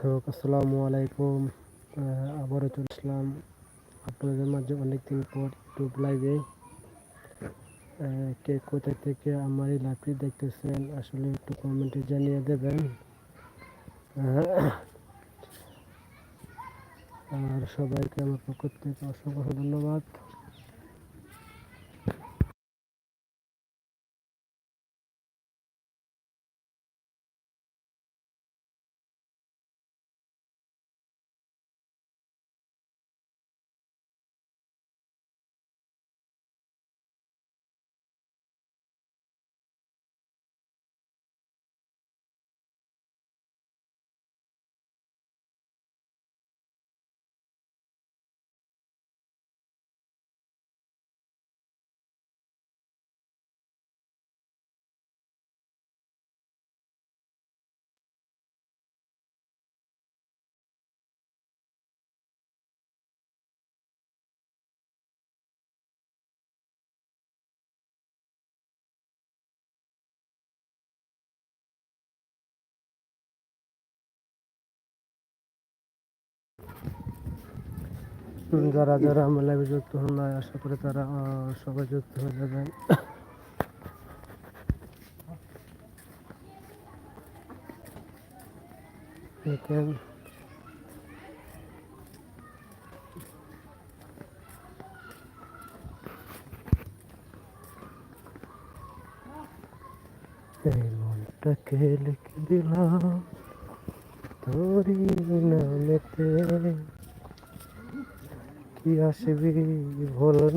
দর্শক আসসালামু আলাইকুম। আবারও চলে আসলাম আপনাদের মাঝে অনেকদিন পর ইউটিউব লাইভে কে কোথা থেকে আমার এই লাইভটি দেখতেছেন, আসলে একটু কমেন্টে জানিয়ে দেবেন। আর সবাইকে আমার পক্ষ থেকে অসংখ্য ধন্যবাদ। উম, যারা যারা আমার লাইভে যুক্ত হন নাই আশা করি তারা সবাই যুক্ত হয়ে যাবেন। দেখেন। দিলাম তোরই নামেতে। কি আসবি ভোল না